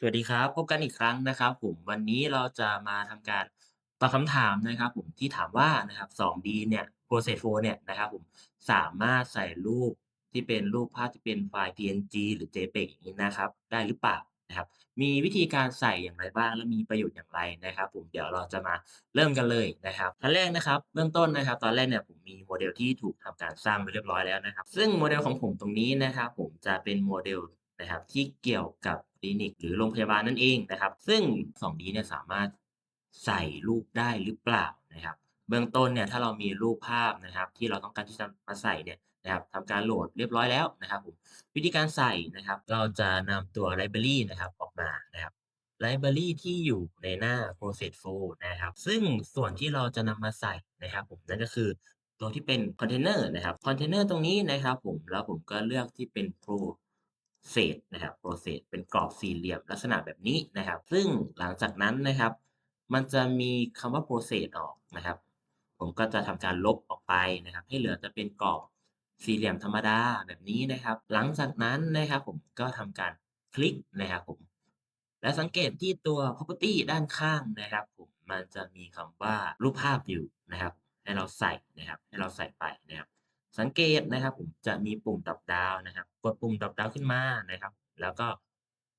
สวัสดีครับ พบกันอีกครั้งนะครับผม วันนี้เราจะมาทำการตอบคำถามนะครับผมที่ถามว่านะครับ 2D เนี่ย Process Flow เนี่ยนะครับผมสามารถใส่รูปที่เป็นรูปภาพที่เป็นไฟล์ PNG หรือ JPEG อย่างงี้นะครับ ได้หรือเปล่านะครับ มีวิธีการใส่อย่างไรบ้าง และมีประโยชน์อย่างไรนะครับ ผมเดี๋ยวเราจะมาเริ่มกันเลยนะครับขั้นแรกนะครับเบื้องต้นนะครับ ตอนแรกเนี่ยผมมีโมเดลที่ถูกทำการสร้างไว้เรียบร้อยแล้วนะครับ ซึ่งโมเดลของผมตรงนี้นะครับ ผมจะเป็นโมเดลนะครับที่เกี่ยวกับ คลินิกหรือโรงพยาบาลนั่นเองนะครับ ซึ่ง 2D เนี่ยสามารถใส่รูปได้หรือเปล่านะครับ เบื้องต้นเนี่ยถ้าเรามีรูปภาพนะครับ ที่เราต้องการที่จะมาใส่เนี่ยนะครับทำการโหลดเรียบร้อยแล้วนะครับผมวิธีการใส่นะครับ เราจะนำตัวไลบรารีนะครับออกมานะครับไลบรารีที่อยู่ในหน้า Process Flow นะครับ ซึ่งส่วนที่เราจะนำมาใส่นะครับ ผมนั่นก็คือตัวที่เป็นคอนเทนเนอร์นะครับคอนเทนเนอร์ตรงนี้นะครับ ผมแล้วผมก็เลือกที่เป็น Pro เศษนะครับโปรเซสเป็นกรอบสี่เหลี่ยมลักษณะแบบนี้นะครับ ซึ่งหลังจากนั้นนะครับ มันจะมีคำว่าโปรเซสออกนะครับ ผมก็จะทำการลบออกไปนะครับ ให้เหลือจะเป็นกรอบสี่เหลี่ยมธรรมดาแบบนี้นะครับ หลังจากนั้นนะครับ ผมก็ทำการคลิกนะครับผม และสังเกตที่ตัว property ด้านข้างนะครับ ผมมันจะมีคำว่ารูปภาพอยู่นะครับ ให้เราใส่นะครับ ให้เราใส่ไปนะครับ สังเกตนะครับผมจะมีปุ่มดรอปดาวนะครับ กดปุ่มดรอปดาวขึ้นมานะครับ แล้วก็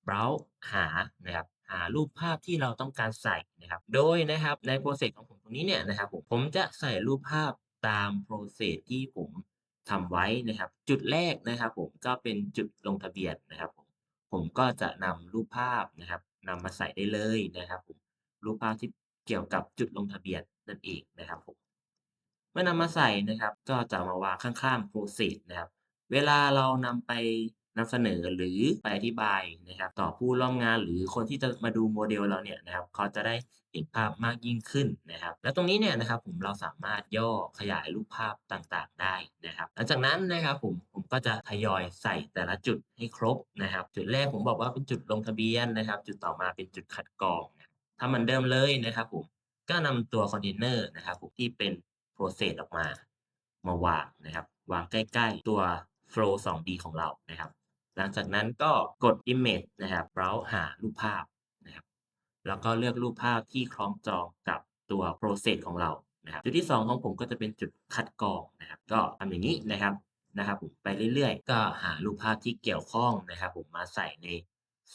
browse หานะครับหารูปภาพที่เราต้องการใส่นะครับ โดยนะครับใน process ของผมตรงนี้เนี่ยนะครับผมผมจะใส่รูปภาพตาม process ที่ผมทำไว้นะครับ จุดแรกนะครับผมก็เป็นจุดลงทะเบียนนะครับผมผมก็จะนำรูปภาพนะครับนำมาใส่ได้เลยนะครับผมรูปภาพที่เกี่ยวกับจุดลงทะเบียนนั่นเองนะครับผม เมื่อนำมาใส่นะครับ ก็จะมาวางข้างๆ Process นะครับ เวลาเรานำไปนำเสนอหรือไปอธิบายนะครับ ต่อผู้ร่วมงานหรือคนที่จะมาดูโมเดลเราเนี่ยนะครับเขาจะได้เห็นภาพมากยิ่งขึ้นนะครับ แล้วตรงนี้เนี่ยนะครับผมเราสามารถย่อขยายรูปภาพต่างๆ ได้นะครับ หลังจากนั้นนะครับผมผมก็จะทยอยใส่แต่ละจุดให้ครบนะครับ จุดแรกผมบอกว่าเป็นจุดลงทะเบียนนะครับ จุดต่อมาเป็นจุดคัดกรองถ้าเหมือนเดิมเลยนะครับผมก็นำตัวคอนเทนเนอร์นะครับผมที่เป็น Process ออกมามาวางนะครับ วางใกล้ ๆ ตัว Flow 2D ของเรานะครับ หลังจากนั้นก็กด Image นะครับ browse หารูปภาพนะครับ แล้วก็เลือกรูปภาพที่คล้องจองกับตัว Process ของเรานะครับ จุดที่ 2 ของผมก็จะเป็นจุดคัดกรองนะครับ ก็ทำอย่างนี้นะครับนะครับผมไปเรื่อยๆ ก็หารูปภาพที่เกี่ยวข้องนะครับผมมาใส่ใน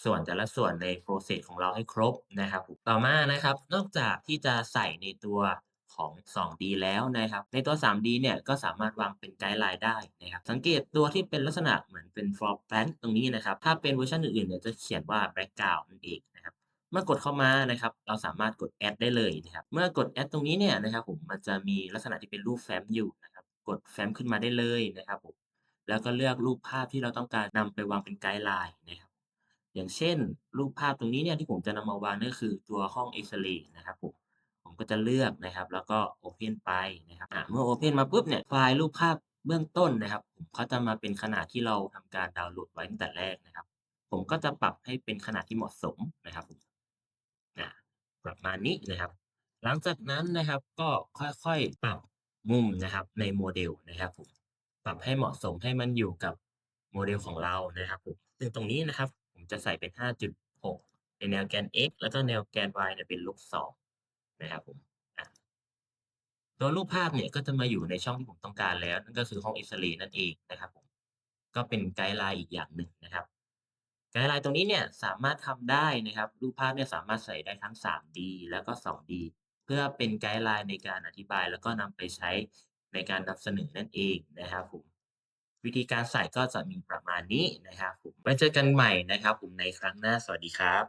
ส่วนแต่ละส่วนใน Process ของเราให้ครบนะครับต่อมานะครับ นอกจากที่จะใส่ในตัว ของ 2D แล้วนะครับ ในตัว 3D เนี่ยก็สามารถวางเป็นไกด์ไลน์ได้นะครับ สังเกตตัวที่เป็นลักษณะเหมือนเป็น floor plan ตรงนี้นะครับ ถ้าเป็นเวอร์ชันอื่นๆเนี่ยจะเขียนว่า background นั่นเองนะครับเมื่อกดเข้ามานะครับ เราสามารถกด add ได้เลยนะครับ เมื่อกด add ตรงนี้เนี่ยนะครับผมมันจะมีลักษณะที่เป็นรูปแฟ้มอยู่นะครับ กดแฟ้มขึ้นมาได้เลยนะครับผม แล้วก็เลือกรูปภาพที่เราต้องการนำไปวางเป็นไกด์ไลน์นะครับ อย่างเช่น รูปภาพตรงนี้เนี่ยที่ผมจะนำมาวางนั่นก็คือตัวห้องเอ็กซเรย์นะครับผม ผมก็จะเลือกนะครับ แล้วก็ Open ไปนะครับเมื่อ Open มาปุ๊บเนี่ยไฟล์รูปภาพเบื้องต้นนะครับ ผมเขาจะมาเป็นขนาดที่เราทำการดาวน์โหลดไว้ตั้งแต่แรกนะครับ ผมก็จะปรับให้เป็นขนาดที่เหมาะสมนะครับผมอ่าประมาณนี้นะครับ หลังจากนั้นนะครับก็ค่อยๆปรับมุมนะครับในโมเดลนะครับผมปรับให้เหมาะสมให้มันอยู่กับโมเดลของเรานะครับผมซึ่งตรงนี้นะครับ ผมจะใส่เป็น 5.6 ในแนวแกน x แล้วก็แนวแกน y เนี่ยเป็นลบ2 นะครับผมตัวรูปภาพเนี่ยก็จะมาอยู่ในช่องที่ผมต้องการแล้วนั่นก็คือห้องอ็กซเรย์นั่นเองนะครับผมก็เป็นไกด์ไลน์อีกอย่างหนึ่งนะครับไกด์ไลน์ตรงนี้เนี่ยสามารถทำได้นะครับ รูปภาพเนี่ยสามารถใส่ได้ทั้ง 3D แล้วก็ 2D เพื่อเป็นไกด์ไลน์ในการอธิบาย แล้วก็นำไปใช้ในการนำเสนอนั่นเองนะครับผมวิธีการใส่ก็จะมีประมาณนี้นะครับผมไว้เจอกันใหม่นะครับผมในครั้งหน้าสวัสดีครับ